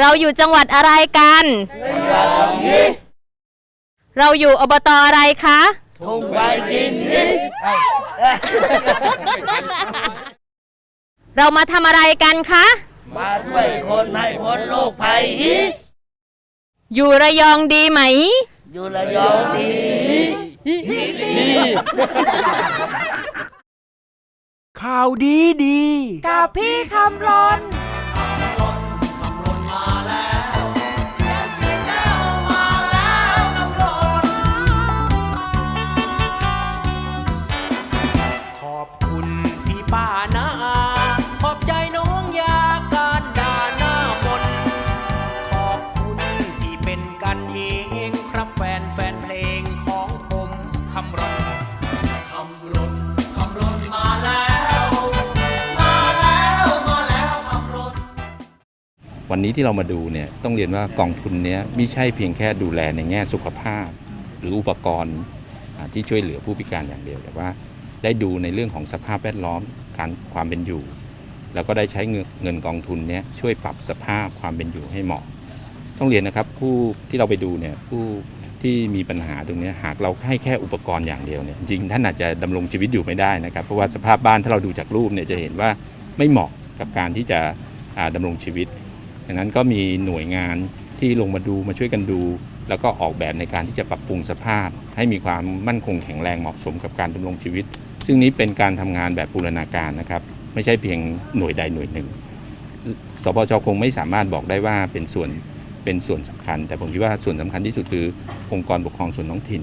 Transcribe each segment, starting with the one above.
เราอยู่จังหวัดอะไรกันเราอยู่อบตอะไรคะ ทุ่งใบกินฮิเรามาทำอะไรกันคะ มาช่วยคนให้พ้นโรคภัยฮิอยู่ระยองดีไหม อยู่ระยองดีข่าวดีดี กับพี่คำรน วันนี้ที่เรามาดูเนี่ยต้องเรียนว่ากองทุนนี้ไม่ใช่เพียงแค่ดูแลในแง่สุขภาพ หรืออุปกรณ์ที่ช่วยเหลือผู้พิการอย่างเดียวแต่ว่าได้ดูในเรื่องของสภาพแวดล้อมการความเป็นอยู่ แล้วก็ได้ใช้เงินงนกองทุนนี้ช่วยปรับสภาพความเป็นอยู่ให้เหมาะ ต้องเรียนนะครับผู้ที่เราไปดูเนี่ยผู้ที่มีปัญหาตรงนี้หากเราให้แค่อุปกรณ์อย่างเดียวเนี่ยจริงท่านอาจจะดำรงชีวิตอยู่ไม่ได้นะครับ เพราะว่าสภาพบ้านถ้าเราดูจากรูปเนี่ยจะเห็นว่าไม่เหมาะกับการที่จะอ่าดำรงชีวิต ดังนั้นก็มีหน่วยงานที่ลงมาดูมาช่วยกันดู แล้วก็ออกแบบในการที่จะปรับปรุงสภาพ ให้มีความมั่นคงแข็งแรงเหมาะสมกับการดำรงชีวิต ซึ่งนี้เป็นการทำงานแบบบูรณาการนะครับ ไม่ใช่เพียงหน่วยใดหน่วยหนึ่งสปชคงไม่สามารถบอกได้ว่าเป็นส่วนเป็นส่วนสำคัญ แต่ผมคิดว่าส่วนสำคัญที่สุดคือองค์กรปกครองส่วนท้องถิ่น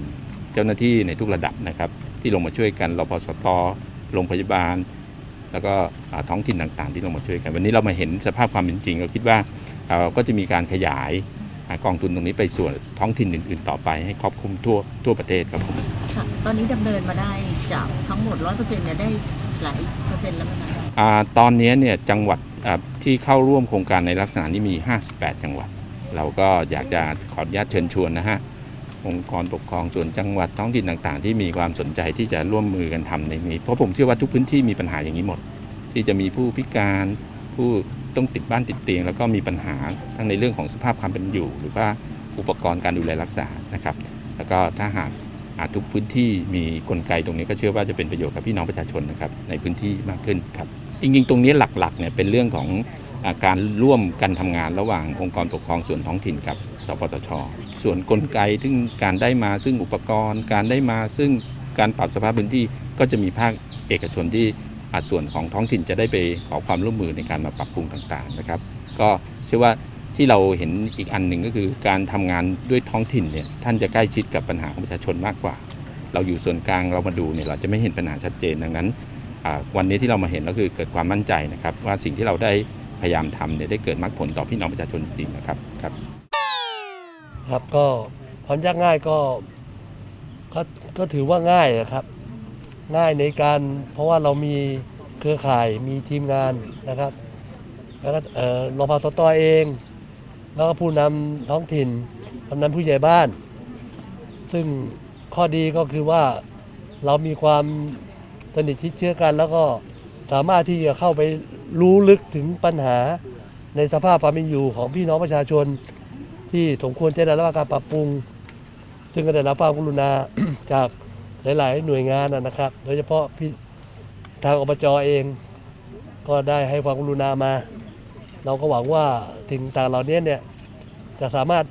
เจ้าหน้าที่ในทุกระดับนะครับ ที่ลงมาช่วยกันรพสตโรงพยาบาล แล้วก็อ่าท้องถิ่นต่างๆ ที่ลงมาช่วยกัน วันนี้เรามาเห็นสภาพความเป็นจริงเราคิดว่าเราก็จะมีการขยายอ่ากองทุนตรงนี้ไปส่วนท้องถิ่นอื่น ๆ ต่อไปให้ครอบคลุมทั่วทั่วประเทศครับผมค่ะตอนนี้ดำเนินมาได้จากทั้งหมด 100%เนี่ยได้หลายเปอร์เซ็นต์แล้วไหมคะอาตอนนี้เนี่ยจังหวัดอ่าที่เข้าร่วมโครงการในลักษณะนี้มี 58 จังหวัด เราก็อยากจะขออนุญาตเชิญชวนนะฮะ องค์กรปกครองส่วนจังหวัดท้องถิ่นต่างๆ ที่มีความสนใจที่จะร่วมมือกันทำในนี้ เพราะผมเชื่อว่าทุกพื้นที่มีปัญหาอย่างนี้หมด ที่จะมีผู้พิการผู้ต้องติดบ้านติดเตียง แล้วก็มีปัญหาทั้งในเรื่องของสภาพความเป็นอยู่ หรือว่าอุปกรณ์การดูแลรักษานะครับ แล้วก็ถ้าหากอาทุกพื้นที่มีกลไกตรงนี้ก็เชื่อว่าจะเป็นประโยชน์กับพี่น้องประชาชนนะครับในพื้นที่มากขึ้นครับ จริงๆ ตรงนี้หลักๆเนี่ยเป็นเรื่องของอาการร่วมกันทำงานระหว่างองค์กรปกครองส่วนท้องถิ่นกับ สปสช ส่วนกลไกซึ่งการได้มาซึ่งอุปกรณ์ การได้มาซึ่งการปรับสภาพพื้นที่ก็จะมีภาคเอกชนที่อาส่วนของท้องถิ่นจะได้ไปขอความร่วมมือในการมาปรับปรุงต่างๆนะครับ ก็เชื่อว่าที่เราเห็นอีกอันหนึ่งก็คือการทำงานด้วยท้องถิ่นเนี่ยท่านจะใกล้ชิดกับปัญหาของประชาชนมากกว่า เราอยู่ส่วนกลางเรามาดูเนี่ยเราจะไม่เห็นปัญหาชัดเจนดังนั้น วันนี้ที่เรามาเห็นก็คือเกิดความมั่นใจนะครับ ว่าสิ่งที่เราได้พยายามทำเนี่ยได้เกิดมรรคผลต่อพี่น้องประชาชนจริงนะครับครับ ครับก็ความยากง่ายก็ก็ก็ถือว่าง่ายนะครับ ง่ายในการเพราะว่าเรามีเครือข่ายมีทีมงานนะครับ แล้วก็เอ่อรพสตเอง แล้วก็ผู้นำท้องถิ่นกำนันผู้ใหญ่บ้าน ซึ่งข้อดีก็คือว่าเรามีความสนิทชิดเชื้อกัน แล้วก็สามารถที่จะเข้าไปรู้ลึกถึงปัญหาในสภาพความเป็นอยู่ของพี่น้องประชาชน ที่สมควรจะได้รับการปรับปรุง ซึ่งก็ได้รับความกรุณาจากหลาย ๆ หน่วยงานนะครับ โดยเฉพาะพี่ทางอบจเอง ก็ได้ให้ความกรุณามา เราก็หวังว่าสิ่งต่างเหล่านี้เนี่ยจะสามารถ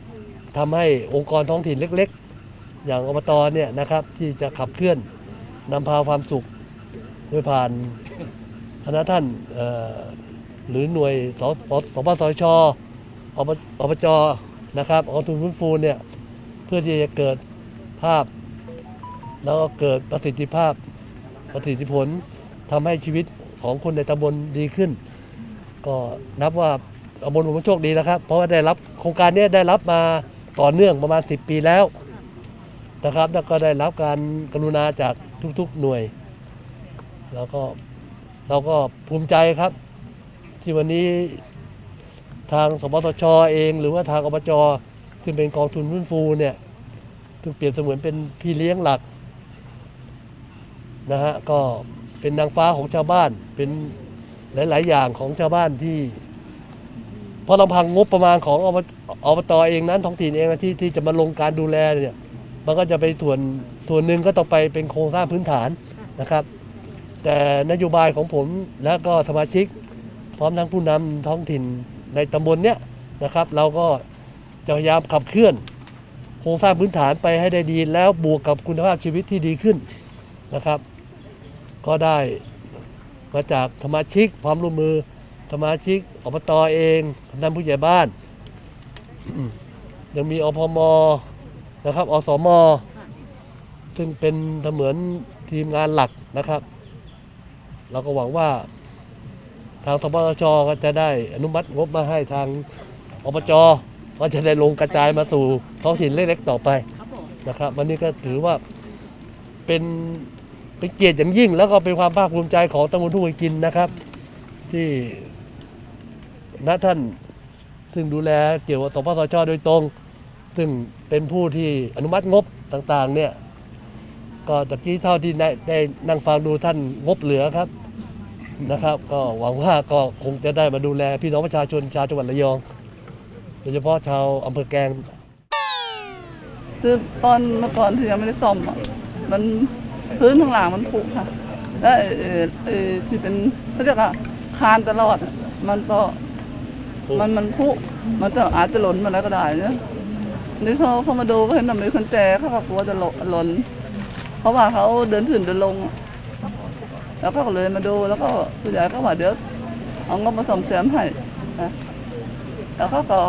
ทำให้องค์กรท้องถิ่นเล็ก ๆ อย่างอบตเนี่ยนะครับที่จะขับเคลื่อนนำพาความสุขโดยผ่านคณะท่านหรือหน่วยสปสชอบจ นะครับกองทุนฟื้นฟูเนี่ยเพื่อที่จะเกิดภาพ แล้วก็เกิดประสิทธิภาพประสิทธิผลทำให้ชีวิตของคนในตำบลดีขึ้น ก็นับว่าตำบลผมโชคดีนะครับ เพราะว่าได้รับโครงการนี้ได้รับมาต่อเนื่องประมาณ 10 ปีแล้วนะครับ แล้วก็ได้รับการกรุณาจากทุกๆหน่วย แล้วก็เราก็ภูมิใจครับ ที่วันนี้ ทางสปสชเองหรือว่าทางอบจซึ่งเป็นกองทุนฟื้นฟูเนี่ยซึ่งเปรียบเสมือนเป็นพี่เลี้ยงหลักนะฮะก็เป็นนางฟ้าของชาวบ้านเป็นหลาย ๆ อย่างของชาวบ้านที่พราะลำพังงบประมาณของอบอบตเองนั้นท้องถิ่นเองนะที่ที่จะมาลงการดูแลเนี่ยมันก็จะไปส่วนส่วนหนึ่งก็ต้องไปเป็นโครงสร้างพื้นฐานนะครับ แต่นโยบายของผมและก็สมาชิก พร้อมทั้งผู้นำท้องถิ่น ในตำบลเนี้ยนะครับ เราก็จะพยายามขับเคลื่อนโครงสร้างพื้นฐานไปให้ได้ดี แล้วบวกกับคุณภาพชีวิตที่ดีขึ้นนะครับ ก็ได้มาจากสมาชิกพร้อมร่วมมือสมาชิกอบตเองกำนันผู้ใหญ่บ้าน ยังมีอพมนะครับอสมซึ่งเป็นเสมือนทีมงานหลักนะครับ เราก็หวังว่า ทางสปสชก็จะได้อนุมัติงบมาให้ทางอบจก็จะได้ลงกระจายมาสู่ท้องถิ่นเล็กๆต่อไปนะครับ วันนี้ก็ถือว่าเป็นเป็นเกียรติอย่างยิ่ง แล้วก็เป็นความภาคภูมิใจของตำบลทุ่งกินนะครับ ที่ณท่านซึ่งดูแลเกี่ยวกับสปสชโดยตรง ซึ่งเป็นผู้ที่อนุมัติงบต่างๆเนี่ยก็ตะกี้เท่าที่ได้ได้นั่งฟังดูท่านงบเหลือครับ นะครับ ก็หวังว่าก็คงจะได้มาดูแลพี่น้องประชาชนชาวจังหวัดระยองโดยเฉพาะชาวอำเภอแกลงคือตอนเมื่อก่อนที่ยังไม่ได้ซ่อมอะมันพื้นข้างหลังมันผุค่ะ และเอ่อเอ่อที่เป็นเขาเรียกว่าคานตลอดอะมันก็ผุมันมันผุมันจะอาจจะหล่นมาแล้วก็ได้นะนี่เขาเขามาดูก็เห็นว่ามีคนแจเขาก็กลัวจะหล่นหล่นเพราะว่าเขาเดินถึงเดินลงอะ แล้วก็เลยมาดูแล้วก็ผู้ใหญ่ก็ว่าเดี๋ยวเอางบมาซ่อมแซมให้นะแล้วเขาก็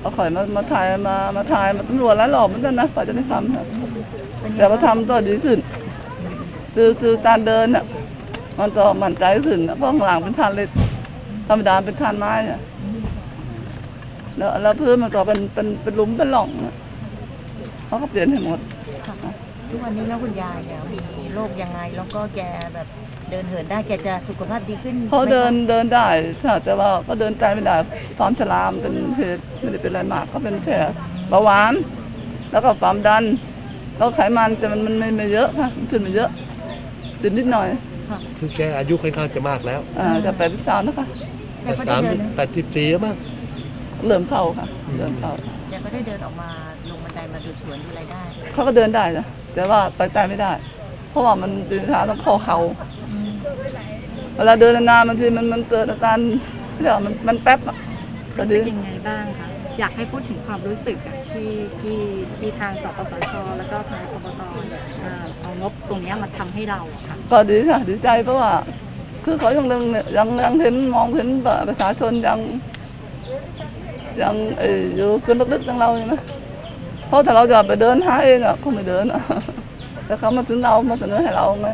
เอาข่อยมามาถ่ายมามาถ่ายมาตำรวจแล้วหลอกมือนกันนะกว่าจะได้ทำค่ะแต่ว่าทำตัวดีขึ้นคือคือการเดินน่ะมันก็มั่นใจขึ้นนะเพราะข้างหลังเป็นทานเล็กธรรมดาเป็นทานไม้เนี่ยแล้วแล้วพื้นมันก็เป็นเป็นเป็นหลุมเป็นหล่องอะเขาก็เปลี่ยนให้หมด ทุกวันนี้แล้วคุณยายเนี่ยมีโรคยังไงแล้วก็แกแบบเดินเหินได้แกจะสุขภาพดีขึ้นเขาไหมคะเดินเดินได้ใช่แต่ว่าก็เดินไกลไม่ได้ความชรามเป็นเหตุไม่ได้เป็นอะไรมากเขาเป็นแค่เบาหวาน แล้วก็ความดัน แล้วไขมันแต่มันมันไม่ไม่เยอะค่ะมันขึ้นไม่เยอะขึ้นนิดหน่อยคือแกอายุค่อนข้างจะมากแล้วอ่าจะแปดสิบสามนะคะแกก็ได้สามเดิสินบแปดสิบสี่แล้วมั้งเริ่มเข้าค่ะเริ่มเข้าแกก็ได้เดินออกมาลงบันไดมาดูสวนดูอะไรได้เขาก็เดินได้นะแต่ว่าไปใจไม่ได้ เพราะว่ามันเดินทางต้องข้อเขาเวลาเดินนานๆบางทีมันมันเกิดอาการเรียกว่ามันมันแป๊บอะก็รู้ดีสึกยังไงบ้างคะอยากให้พูดถึงความรู้สึกอะที่ที่ที่ทางสปสชแล้วก็ทางอบตเนี่ยเอ่อเอางบตรงเนี้ยมาทำให้เราอะค่ะก็ดีค่ะดีใจเพราะว่า คือเขายังยังยังยังเห็นมองเห็นประชาชนยัง ยังเอออยู่ส่วนลึกๆของเราใช่ไหมเพราะถ้าเราจะไปเดินหาเองอะเขาไม่เดินอะแต่เขามาถึงเรามาเสนอให้เราไง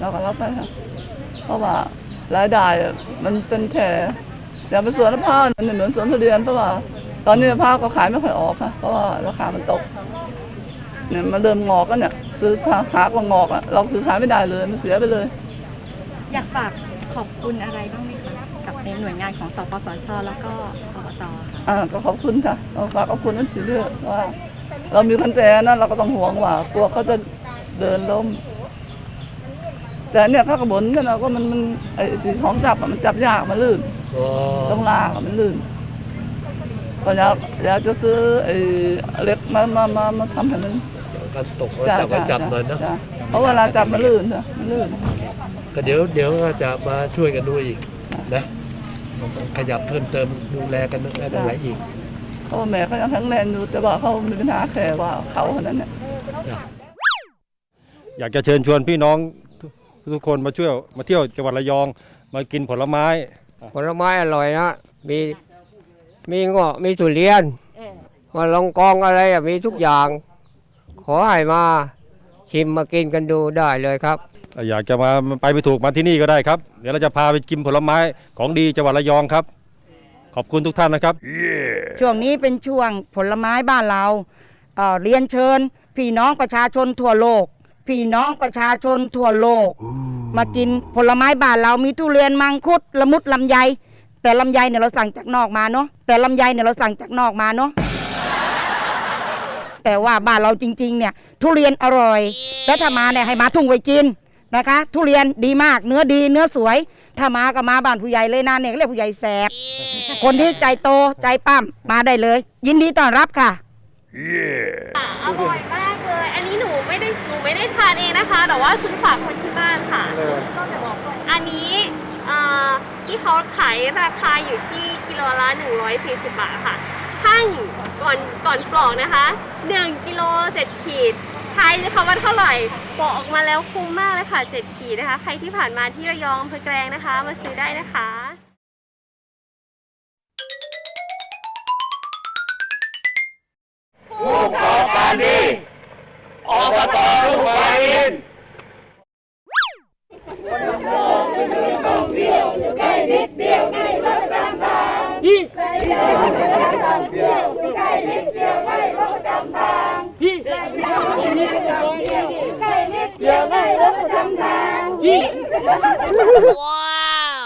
เราก็รับไปค่ะเพราะว่ารายได้มันเป็นแค่อย่างเป็นสวนมะพร้าวมันเหมือนสวนทุเรียนเพราะว่า ตอนนี้มะพร้าวก็ขายไม่ค่อยออกค่ะ เพราะว่าราคามันตกเนี่ยมันเริ่มงอกแล้วเนี่ย ซื้อหาก็งอกอะเราซื้อขายไม่ได้เลยมันเสียไปเลย อยากฝากขอบคุณอะไรบ้างไหม หน่วยงานของสปสช แล้วก็อบตค่ะอ่าก็ขอบคุณค่ะเราฝากขอบคุณนั่นสิเลือกว่า เรามีคนแจนะเราก็ต้องห่วงว่ากลัวเขาจะเดินล้ม แต่เนี่ยข้ากระบนกันเราก็มันมันไอ้สีของจับอะมันจับยากมันลื่นอ๋อต้องลากอะมันลื่นก็อยากอยากจะซื้อไอ้เล็กมามามามาทำให้มันการตกจ้ะจับจ้ะจับหน่อยนะจ้ะเพราะเวลาจับมันลื่นค่ะมันลื่น ก็เดี๋ยวเดี๋ยวก็จะมาช่วยกันดูอีกนะ ขยับเพิ่มเติมดูแลกันได้ตรงไหนอีกเพราะว่าแม่เขายังแข็งแรงอยู่แต่ว่าเขามีปัญหาแค่ว่าเขาคนนั้นเนี่ยอยากจะเชิญชวนพี่น้องทุกทุกคนมาช่วยมาเที่ยวจังหวัดระยอง มากินผลไม้ ผลไม้อร่อยนะมีมีเงาะมีทุเรียนมาลองกองอะไรอะมีทุกอย่าง ขอให้มาชิมมากินกันดูได้เลยครับ อยากจะมาไปไม่ถูกมาที่นี่ก็ได้ครับ เดี๋ยวเราจะพาไปกินผลไม้ของดีจังหวัดระยองครับ ขอบคุณทุกท่านนะครับ ช่วงนี้เป็นช่วงผลไม้บ้านเราเอ่อเรียนเชิญ พี่น้องประชาชนทั่วโลก พี่น้องประชาชนทั่วโลก มากินผลไม้บ้านเรามีทุเรียนมังคุดละมุดลำไย แต่ลำไยเนี่ยเราสั่งจากนอกมาเนาะแต่ลำไยเนี่ยเราสั่งจากนอกมาเนาะแต่ว่าบ้านเราจริง ๆ เนี่ย ทุเรียนอร่อย แล้วถ้ามาเนี่ยให้มาทุ่งไว้กิน นะคะ ทุเรียนดีมากเนื้อดีเนื้อสวย ถ้ามาก็มาบ้านผู้ใหญ่เลยนะเนี่ยเรียกผู้ใหญ่แสกคนที่ใจโตใจปั้มมาได้เลย ยินดีต้อนรับค่ะ อร่อยมากเลย อันนี้หนูไม่ได้หนูไม่ได้ทานเองนะคะ แต่ว่าซื้อฝากคนที่บ้านค่ะ อันนี้เอ่อที่เขาขายราคาอยู่ที่กิโลละ 140 บาทค่ะทั้งก่อนก่อนปลอกนะคะ1กิโล7ขีด ทายนะคะว่าเท่าไหร่บอกออกมาแล้วคุ้มมากเลยค่ะ 7 ขีดนะคะ ใครที่ผ่านมาที่ระยองอำเภอแกลงนะคะ มาซื้อได้นะคะ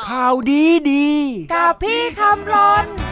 ข่าวดีดี กับพี่คำรนขอบคุณพี่ป้านาอา